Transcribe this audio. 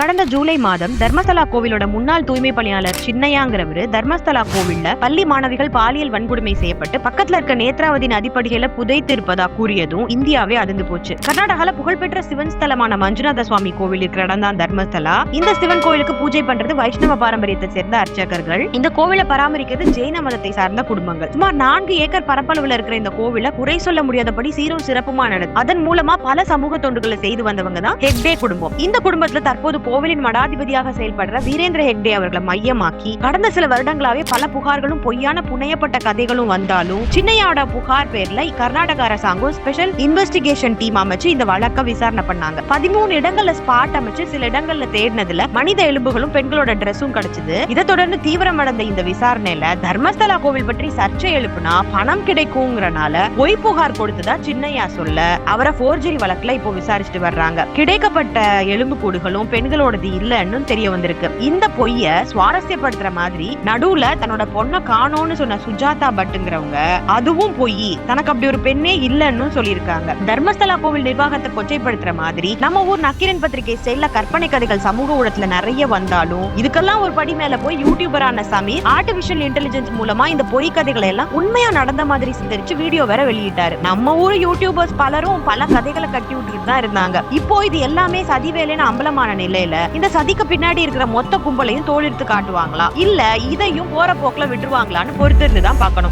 கடந்த ஜூலை மாதம் தர்மஸ்தலா கோவிலோட முன்னாள் தூய்மை பணியாளர் சின்னையாங்கிறவரு தர்மஸ்தலா கோவில்ல பள்ளி மாணவிகள் பாலியல் வன்கொடுமை செய்யப்பட்டு பக்கத்துல இருக்க நேத்ராவதி நதிப்படிகையில புதைத்து இருப்பதா கூறியதும் இந்தியாவே அதிர்ந்து போச்சு. கர்நாடகால புகழ்பெற்ற சிவன் ஸ்தலமான மஞ்சுநாத சுவாமி கோவில் இருக்கிற இடம் தான் தர்மஸ்தலா. இந்த சிவன் கோவிலுக்கு பூஜை பண்றது வைஷ்ணவ பாரம்பரியத்தை சேர்ந்த அர்ச்சகர்கள். இந்த கோவிலை பராமரிக்கிறது ஜெயின மதத்தை சார்ந்த குடும்பங்கள். சுமார் நான்கு ஏக்கர் பரப்பளவுல இருக்கிற இந்த கோவில குறை சொல்ல முடியாதபடி சீரும் சிறப்புமா நடந்து அதன் மூலமா பல சமூக தொண்டுகளை செய்து வந்தவங்க தான் ஹெக்டே குடும்பம். இந்த குடும்பத்துல தற்போது கோவிலின் மடாதிபதியாக செயல்படுற வீரேந்திர ஹெக்டே அவர்களை மையமாக்கி கடந்த சில வருடங்களாவே பல புகார்களும் பொய்யான புனையப்பட்ட கதைகளும் வந்தாலும் சின்னையாவோட புகார் பேர்ல கர்நாடக அரசாங்கம் ஸ்பெஷல் இன்வெஸ்டிகேஷன் டீம் அமைச்சு இந்த வழக்க விசாரணை பண்ணாங்க. பதிமூணு இடங்கள்ல ஸ்பாட் அமைச்சு சில இடங்கள்ல தேடினதுல மனித எலும்புகளும் பெண்களோட ட்ரெஸ்ஸும் கிடைச்சது. இதை தொடர்ந்து தீவிரமடைந்த இந்த விசாரணையில தர்மஸ்தலா கோவில் பற்றி சர்ச்சை எழுப்புனா பணம் கிடைக்குங்கிறனால பொய் புகார் கொடுத்ததா சின்னையா சொல்ல அவரை போர்ஜரி வழக்குல இப்போ விசாரிச்சுட்டு வர்றாங்க. கிடைக்கப்பட்ட எலும்பு கூடுகளும் இவங்களோடது இல்லைன்னு தெரிய வந்திருக்கு. இந்த பொய்ய சுவாரஸ்யப்படுத்துற மாதிரி நடுவுல தன்னோட பொண்ணை காணோம்னு சொன்ன சுஜாதா பட்டுங்கிறவங்க அதுவும் பொய். தனக்கு அப்படி ஒரு பெண்ணே இல்லைன்னு சொல்லியிருக்காங்க. தர்மஸ்தலா கோவில் நிர்வாகத்தை கொச்சைப்படுத்துற மாதிரி நம்ம ஊர் நக்கீரன் பத்திரிகை ஸ்டைல்ல கற்பனை கதைகள் சமூக ஊடகத்துல நிறைய வந்தாலும் இதுக்கெல்லாம் ஒரு படி மேல போய் யூடியூபரான சமீர் ஆர்டிபிஷியல் இன்டெலிஜென்ஸ் மூலமா இந்த பொய் கதைகளை எல்லாம் உண்மையா நடந்த மாதிரி சித்தரிச்சு வீடியோ வேற வெளியிட்டாரு. நம்ம ஊர் யூடியூபர்ஸ் பலரும் பல கதைகளை கட்டி விட்டுட்டு தான் இருந்தாங்க. இப்போ இது எல்லாமே சதிவேலைன்னு அம்பலமான நிலையில இந்த சதிக்கு பின்னாடி இருக்கிற மொத்த கும்பலையும் தோலெடுத்து காட்டுவாங்களா? இல்ல இதையும் போற போக்குல விட்டுருவாங்களான்னு பொறுத்திருந்து தான் பார்க்கணும்.